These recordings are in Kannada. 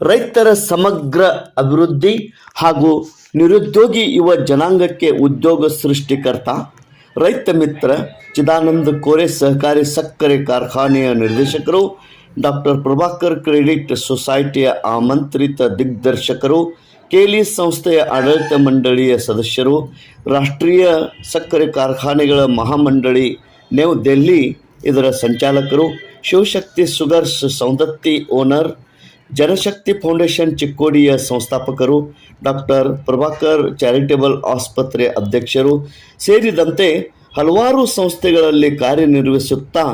ರೈತರ ಸಮಗ್ರ ಅಭಿವೃದ್ಧಿ ಹಾಗೂ ನಿರುದ್ಯೋಗಿ ಯುವ ಜನಾಂಗಕ್ಕೆ ಉದ್ಯೋಗ ಸೃಷ್ಟಿಕರ್ತ, ರೈತ ಮಿತ್ರ ಚಿದಾನಂದ ಕೋರೆ ಸಹಕಾರಿ ಸಕ್ಕರೆ ಕಾರ್ಖಾನೆಯ ನಿರ್ದೇಶಕರು ಡಾಕ್ಟರ್ ಪ್ರಭಾಕರ್ ಕ್ರೆಡಿಟ್ ಸೊಸೈಟಿಯ ಆಮಂತ್ರಿತ ದಿಗ್ದರ್ಶಕರು, ಕೇಲಿ ಸಂಸ್ಥೆಯ ಆಡಳಿತ ಮಂಡಳಿಯ ಸದಸ್ಯರು, ರಾಷ್ಟ್ರೀಯ ಸಕ್ಕರೆ ಕಾರ್ಖಾನೆಗಳ ಮಹಾಮಂಡಳಿ, ನ್ಯೂ ದೆಹಲಿ ಇದರ ಸಂಚಾಲಕರು, Shivashakti sugars Saundatti owner Janashakti foundation ಚಿಕ್ಕೋಡಿಯ ಸಂಸ್ಥಾಪಕರು ಡಾಕ್ಟರ್ ಪ್ರಭಾಕರ್ ಚಾರಿಟೇಬಲ್ ಆಸ್ಪತ್ರೆ ಅಧ್ಯಕ್ಷರು ಸೇರಿದಂತೆ ಹಲವಾರು ಸಂಸ್ಥೆಗಳಲ್ಲಿ ಕಾರ್ಯನಿರ್ವಹಿಸುತ್ತಾ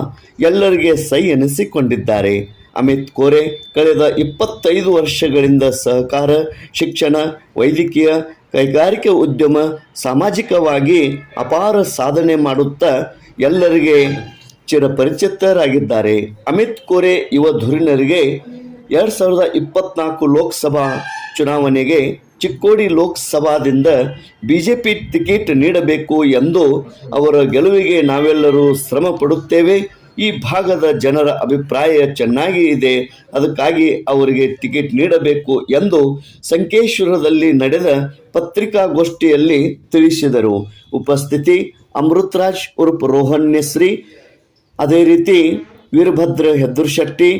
ಎಲ್ಲರಿಗೆ ಸೈ ಎನಿಸಿಕೊಂಡಿದ್ದಾರೆ. ಅಮಿತ್ ಕೋರೆ ಕಳೆದ ಇಪ್ಪತ್ತೈದು ವರ್ಷಗಳಿಂದ ಸಹಕಾರ, ಶಿಕ್ಷಣ, ವೈದ್ಯಕೀಯ, ಕೈಗಾರಿಕೆ ಉದ್ಯಮ, ಸಾಮಾಜಿಕವಾಗಿ ಅಪಾರ ಸಾಧನೆ ಮಾಡುತ್ತಾ ಎಲ್ಲರಿಗೆ ಚಿರಪರಿಚಿತರಾಗಿದ್ದಾರೆ. ಅಮಿತ್ ಕೋರೆ ಯುವ ಧುರೀಣರಿಗೆ ಎರಡು ಸಾವಿರದ ಇಪ್ಪತ್ನಾಲ್ಕು ಲೋಕಸಭಾ ಚುನಾವಣೆಗೆ ಚಿಕ್ಕೋಡಿ ಲೋಕಸಭಾದಿಂದ ಬಿ ಜೆ ಪಿ ಟಿಕೆಟ್ ನೀಡಬೇಕು ಎಂದು ಅವರ ಗೆಲುವಿಗೆ ನಾವೆಲ್ಲರೂ ಶ್ರಮ ಪಡುತ್ತೇವೆ. ಈ ಭಾಗದ ಜನರ ಅಭಿಪ್ರಾಯ ಚೆನ್ನಾಗಿ ಇದೆ. ಅದಕ್ಕಾಗಿ ಅವರಿಗೆ ಟಿಕೆಟ್ ನೀಡಬೇಕು ಎಂದು ಸಂಕೇಶ್ವರದಲ್ಲಿ ನಡೆದ ಪತ್ರಿಕಾಗೋಷ್ಠಿಯಲ್ಲಿ ತಿಳಿಸಿದರು. ಉಪಸ್ಥಿತಿ, ಅಮೃತರಾಜ್ ಉರ್ಫ್ ರೋಹನ್ ನೆಸ್ರಿ. ಅದೇ ರೀತಿ ವೀರಭದ್ರ ಹೆದ್ದೂರ್ಶೆಟ್ಟಿ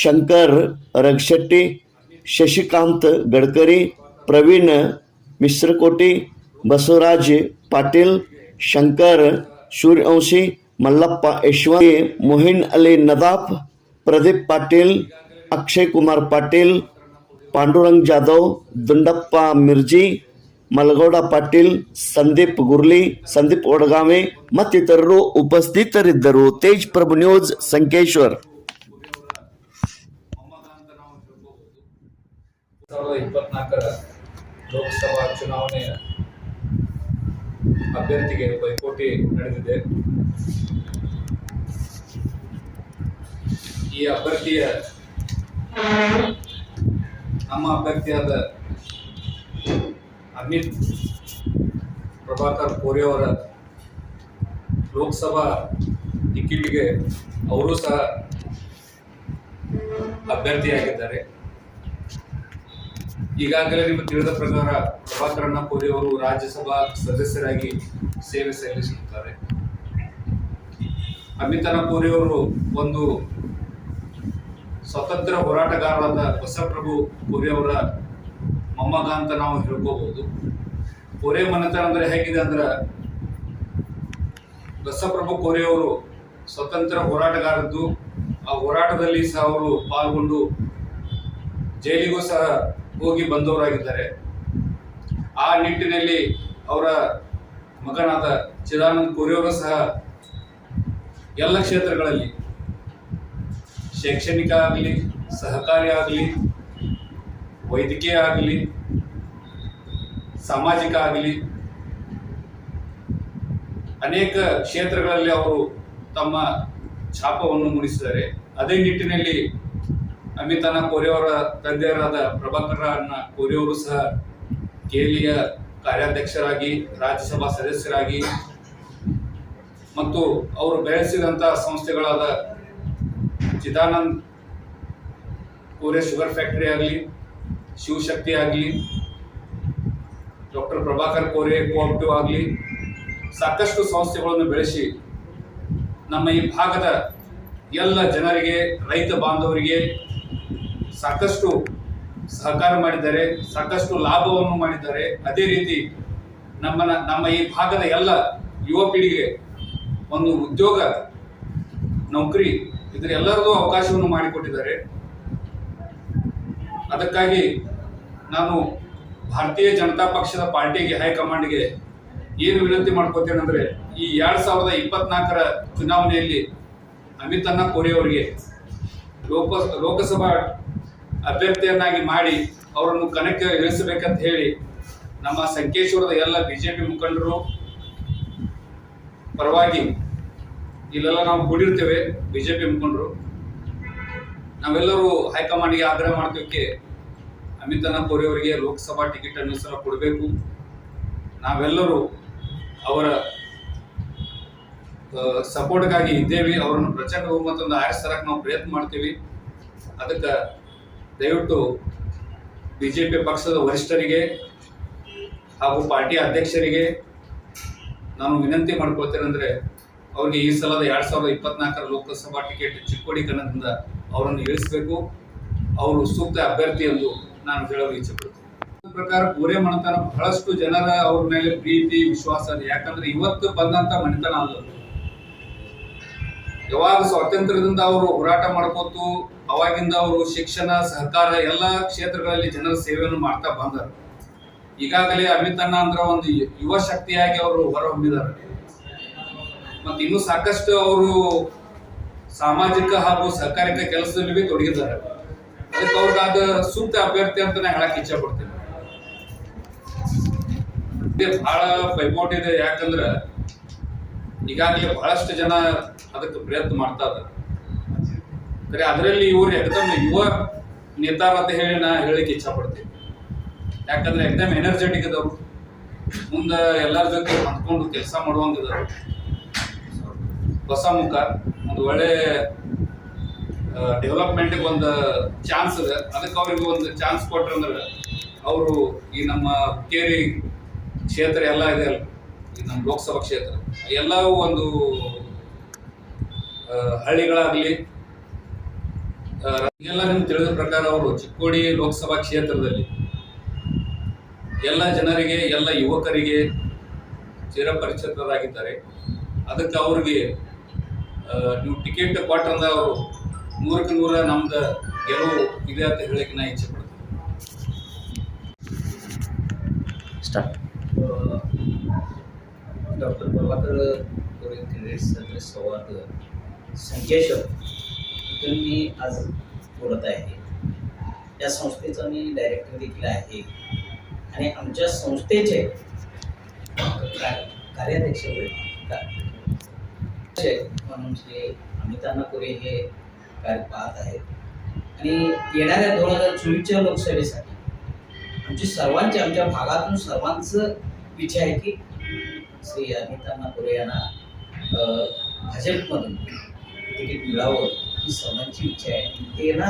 ಶಂಕರ್ ರಘಶೆಟ್ಟಿ ಶಶಿಕಾಂತ್ ಗಡ್ಕರಿ ಪ್ರವೀಣ್ ಮಿಶ್ರಕೋಟಿ ಬಸವರಾಜ್ ಪಾಟೀಲ್ ಶಂಕರ್ ಸೂರ್ಯವಂಶಿ ಮಲ್ಲಪ್ಪ ಯಶವಂತಿ ಮೊಹಿನ್ ಅಲಿ ನದಾಫ್ ಪ್ರದೀಪ್ ಪಾಟೀಲ್ ಅಕ್ಷಯ್ ಕುಮಾರ್ ಪಾಟೀಲ್ ಪಾಂಡುರಂಗ್ ಜಾಧವ್ ದುಂಡಪ್ಪ ಮಿರ್ಜಿ ಮಲಗೌಡ ಪಾಟೀಲ್ ಸಂದೀಪ್ ಗುರ್ಲಿ ಸಂದೀಪ್ ಒಡಗಾವೆ ಮತ್ತಿತರರು ಉಪಸ್ಥಿತರಿದ್ದರು ತೇಜ್ ಪ್ರಭು ನ್ಯೂಸ್ ಸಂಕೇಶ್ವರ್ ಸಾವಿರದ ಇಪ್ಪತ್ನಾಲ್ಕರ ಲೋಕಸಭಾ ಚುನಾವಣೆಯ ಅಭ್ಯರ್ಥಿಗೆ ಪೈಪೋಟಿ ನಡೆದಿದೆ. ಈ ಅಭ್ಯರ್ಥಿಯ ನಮ್ಮ ಅಭ್ಯರ್ಥಿಯಾದ ಅಮಿತ್ ಪ್ರಭಾಕರ್ ಕೋರಿ ಅವರ ಲೋಕಸಭಾ ಟಿಕೆಟ್ಗೆ ಅವರು ಸಹ ಅಭ್ಯರ್ಥಿಯಾಗಿದ್ದಾರೆ. ಈಗಾಗಲೇ ನಿಮಗೆ ತಿಳಿದ ಪ್ರಕಾರ ಪ್ರಭಾಕರಣ್ಣ ಕೋರಿ ಅವರು ರಾಜ್ಯಸಭಾ ಸದಸ್ಯರಾಗಿ ಸೇವೆ ಸಲ್ಲಿಸುತ್ತಾರೆ. ಅಮಿತಾನ ಕೋರಿ ಅವರು ಒಂದು ಸ್ವತಂತ್ರ ಹೋರಾಟಗಾರರಾದ ಬಸವಪ್ರಭು ಕೋರಿ ಅವರ ಮೊಮ್ಮಗ ಅಂತ ನಾವು ಹೇಳ್ಕೋಬಹುದು ಕೋರೆ ಮನೆತನ ಅಂದ್ರೆ ಹೇಗಿದೆ ಅಂದ್ರೆ ಬಸವಪ್ರಭು ಕೋರಿ ಅವರು ಸ್ವತಂತ್ರ ಹೋರಾಟಗಾರದ್ದು, ಆ ಹೋರಾಟದಲ್ಲಿ ಸಹ ಅವರು ಪಾಲ್ಗೊಂಡು ಜೈಲಿಗೂ ಸಹ ಹೋಗಿ ಬಂದವರಾಗಿದ್ದಾರೆ. ಆ ನಿಟ್ಟಿನಲ್ಲಿ ಅವರ ಮಗನಾದ ಚಿದಾನಂದ ಕೋರಿಯವರು ಸಹ ಎಲ್ಲ ಕ್ಷೇತ್ರಗಳಲ್ಲಿ ಶೈಕ್ಷಣಿಕ ಆಗಲಿ, ಸಹಕಾರಿ ಆಗಲಿ, ವೈದ್ಯಕೀಯ ಆಗಲಿ, ಸಾಮಾಜಿಕ ಆಗಲಿ, ಅನೇಕ ಕ್ಷೇತ್ರಗಳಲ್ಲಿ ಅವರು ತಮ್ಮ ಛಾಪವನ್ನು ಮೂಡಿಸಿದ್ದಾರೆ ಅದೇ ನಿಟ್ಟಿನಲ್ಲಿ ಅಮಿತಾನ ಕೋರಿಯವರ ತಂದೆಯರಾದ ಪ್ರಭಾಕರನ ಕೋರಿಯವರು ಸಹ ಕೇಲಿಯ ಕಾರ್ಯಾಧ್ಯಕ್ಷರಾಗಿ, ರಾಜ್ಯಸಭಾ ಸದಸ್ಯರಾಗಿ ಮತ್ತು ಅವರು ಬೆಳೆಸಿದಂಥ ಸಂಸ್ಥೆಗಳಾದ ಚಿದಾನಂದ್ ಕೋರೆ ಶುಗರ್ ಫ್ಯಾಕ್ಟರಿ ಆಗಲಿ, ಶಿವಶಕ್ತಿ ಆಗಲಿ, ಡಾಕ್ಟರ್ ಪ್ರಭಾಕರ್ ಕೋರೆ ಕೋಆಪ್ಟಿವ್ ಆಗಲಿ, ಸಾಕಷ್ಟು ಸಂಸ್ಥೆಗಳನ್ನು ಬೆಳೆಸಿ ನಮ್ಮ ಈ ಭಾಗದ ಎಲ್ಲ ಜನರಿಗೆ, ರೈತ ಬಾಂಧವರಿಗೆ ಸಾಕಷ್ಟು ಸಹಕಾರ ಮಾಡಿದ್ದಾರೆ, ಸಾಕಷ್ಟು ಲಾಭವನ್ನು ಮಾಡಿದ್ದಾರೆ. ಅದೇ ರೀತಿ ನಮ್ಮನ್ನ ನಮ್ಮ ಈ ಭಾಗದ ಎಲ್ಲ ಯುವ ಪೀಳಿಗೆ ಒಂದು ಉದ್ಯೋಗ, ನೌಕರಿ ಇದರ ಎಲ್ಲರದು ಅವಕಾಶವನ್ನು ಮಾಡಿಕೊಟ್ಟಿದ್ದಾರೆ. ಅದಕ್ಕಾಗಿ ನಾನು ಭಾರತೀಯ ಜನತಾ ಪಕ್ಷದ ಪಾರ್ಟಿಗೆ ಹೈಕಮಾಂಡ್ಗೆ ಏನು ವಿನಂತಿ ಮಾಡ್ಕೋತೇನೆ ಅಂದ್ರೆ, ಈ ಎರಡು ಸಾವಿರದ ಇಪ್ಪತ್ನಾಲ್ಕರ ಚುನಾವಣೆಯಲ್ಲಿ ಅಮಿತನ್ನ ಕೋರಿ ಅವರಿಗೆ ಲೋಕ ಲೋಕಸಭಾ ಅಭ್ಯರ್ಥಿಯನ್ನಾಗಿ ಮಾಡಿ ಅವರನ್ನು ಕಣಕ್ಕೆ ಇಳಿಸಬೇಕಂತ ಹೇಳಿ ನಮ್ಮ ಸಂಕೇಶ್ವರದ ಎಲ್ಲ ಬಿಜೆಪಿ ಮುಖಂಡರು ಪರವಾಗಿ ಇಲ್ಲೆಲ್ಲ ನಾವು ಕೂಡಿರ್ತೇವೆ, ಬಿಜೆಪಿ ಮುಖಂಡರು. ನಾವೆಲ್ಲರೂ ಹೈಕಮಾಂಡ್ಗೆ ಆಗ್ರಹ ಮಾಡ್ತೀವಿ ಅಮಿತನ ಕೋರಿ ಅವರಿಗೆ ಲೋಕಸಭಾ ಟಿಕೆಟ್ ಅನ್ನು ಸಹ ಕೊಡಬೇಕು. ನಾವೆಲ್ಲರೂ ಅವರ ಸಪೋರ್ಟ್ಗಾಗಿ ಇದ್ದೇವೆ. ಅವರನ್ನು ಪ್ರಚಂಡ ಬಹುಮತದಿಂದ ಆರಿಸ್ತರಕ್ಕೆ ನಾವು ಪ್ರಯತ್ನ ಮಾಡ್ತೀವಿ. ಅದಕ್ಕೆ ದಯವಿಟ್ಟು ಬಿ ಜೆ ಪಿ ಪಕ್ಷದ ವರಿಷ್ಠರಿಗೆ ಹಾಗೂ ಪಾರ್ಟಿ ಅಧ್ಯಕ್ಷರಿಗೆ ನಾನು ವಿನಂತಿ ಮಾಡ್ಕೊಳ್ತೇನೆಂದರೆ ಅವ್ರಿಗೆ ಈ ಸಲದ ಎರಡು ಸಾವಿರದ ಇಪ್ಪತ್ನಾಲ್ಕರ ಲೋಕಸಭಾ ಟಿಕೆಟ್ ಚಿಕ್ಕೋಡಿ ಕಣದಿಂದ ಅವರನ್ನು ಇಳಿಸಬೇಕು. ಅವರು ಸೂಕ್ತ ಅಭ್ಯರ್ಥಿ ಎಂದು ನಾನು ಹೇಳಲು ಇಚ್ಛೆಪಡ್ತೀನಿ. ನನ್ನ ಪ್ರಕಾರ ಗೋರೆ ಮನೆತನ ಬಹಳಷ್ಟು ಜನರ ಅವ್ರ ಮೇಲೆ ಪ್ರೀತಿ, ವಿಶ್ವಾಸ ಯಾಕಂದ್ರೆ ಇವತ್ತು ಬಂದಂತ ಮನೆತನ ಅಲ್ಲ. ಯಾವಾಗ ಸ್ವಾತಂತ್ರ್ಯದಿಂದ ಅವರು ಹೋರಾಟ ಮಾಡ್ಕೋತು ಅವಾಗಿಂದ ಅವರು ಶಿಕ್ಷಣ, ಸಹಕಾರ ಎಲ್ಲ ಕ್ಷೇತ್ರಗಳಲ್ಲಿ ಜನರ ಸೇವೆಯನ್ನು ಮಾಡ್ತಾ ಬಂದರು. ಈಗಾಗಲೇ ಅಮಿತ್ ಅಣ್ಣ ಅಂದ್ರ ಒಂದು ಯುವ ಶಕ್ತಿಯಾಗಿ ಅವರು ಹೊರಹೊಮ್ಮಿದ್ದಾರೆ. ಮತ್ತು ಇನ್ನೂ ಸಾಕಷ್ಟು ಅವರು ಸಾಮಾಜಿಕ ಹಾಗೂ ಸಹಕಾರಿಕ ಕೆಲಸದಲ್ಲಿ ತೊಡಗಿದ್ದಾರೆ. ಅದಕ್ಕೆ ಅವ್ರಿಗಾದ ಸೂಕ್ತ ಅಭ್ಯರ್ಥಿ ಅಂತ ನಾ ಹೇಳಕ್ ಇಚ್ಛೆ ಪಡ್ತೇನೆ. ಬಹಳ ಪೈಪೋಟಿ ಇದೆ. ಯಾಕಂದ್ರೆ ಈಗಾಗಲೇ ಬಹಳಷ್ಟು ಜನ ಅದಕ್ಕೆ ಪ್ರಯತ್ನ ಮಾಡ್ತಾ ಇದ್ದಾರೆ. ಖರೆ ಅದರಲ್ಲಿ ಇವ್ರು ಎಕ್ದಮ್ ಯುವ ನಿರ್ಧಾರ ಅಂತ ಹೇಳಿ ನಾ ಹೇಳಿಕ್ಕೆ ಇಚ್ಛಾ ಪಡ್ತೀನಿ ಯಾಕಂದ್ರೆ ಎಕ್ದಮ್ ಎನರ್ಜೆಟಿಕ್ ಇದಾವೆ ಮುಂದೆ ಎಲ್ಲರ ಜೊತೆ ಹೊಂದ್ಕೊಂಡು ಕೆಲಸ ಮಾಡುವಂಗಿದಾರು ಹೊಸ ಮುಖ, ಒಂದು ಒಳ್ಳೆ ಡೆವಲಪ್ಮೆಂಟ್ ಒಂದು ಚಾನ್ಸ್ ಇದೆ. ಅದಕ್ಕೆ ಅವ್ರಿಗೆ ಒಂದು ಚಾನ್ಸ್ ಕೊಟ್ರಂದ್ರೆ ಅವರು ಈ ನಮ್ಮ ಕೇರಿ ಕ್ಷೇತ್ರ ಎಲ್ಲ ಇದೆ ಅಲ್ಲ ಈ ನಮ್ಮ ಲೋಕಸಭಾ ಕ್ಷೇತ್ರ. ಎಲ್ಲವೂ ಒಂದು ಹಳ್ಳಿಗಳಾಗಲಿ ಎಲ್ಲ ನಿಮ್ಗೆ ತಿಳಿದ ಪ್ರಕಾರ ಅವರು ಚಿಕ್ಕೋಡಿ ಲೋಕಸಭಾ ಕ್ಷೇತ್ರದಲ್ಲಿ ಎಲ್ಲ ಜನರಿಗೆ ಎಲ್ಲ ಯುವಕರಿಗೆ ಚಿರಪರಿಚಿತರಾಗಿದ್ದಾರೆ ಅದಕ್ಕೆ ಅವ್ರಿಗೆ ನೀವು ಟಿಕೆಟ್ ಕೊಟ್ಟರೆ ಅವರು ನೂರಕ್ಕೆ ನೂರ ನಮ್ದು ಗೆಲುವು ಇದೆ ಅಂತ ಹೇಳಕ್ಕೆ ನಾ ಇಚ್ಛೆ ಪಡ್ತೀನಿ. ಡಾಕ್ಟರ್ ಪ್ರಭಾಕರ್ ಸಂಕೇಶ್ मी आज बोलत आहे. त्या संस्थेचा मी डायरेक्टर देखील आहे. आणि आमच्या संस्थेचे कार्याध्यक्ष म्हणून श्री अमिताना पुरे हे कार्य पाहत आहेत. आणि येणाऱ्या दोन हजार चोवीसच्या लोकसभेसाठी आमची सर्वांची आमच्या भागातून सर्वांचं इच्छा आहे की श्री अमिताना पुरे यांना भाजपमधून तिकीट मिळावं. ही सर्वांची इच्छा आहे. ते ना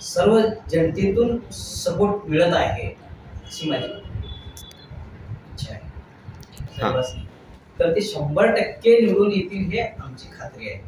सर्व जनतेतून सपोर्ट मिळत आहे. अशी माझी इच्छा आहे. तर ते शंभर टक्के निवडून येतील हे आमची खात्री आहे.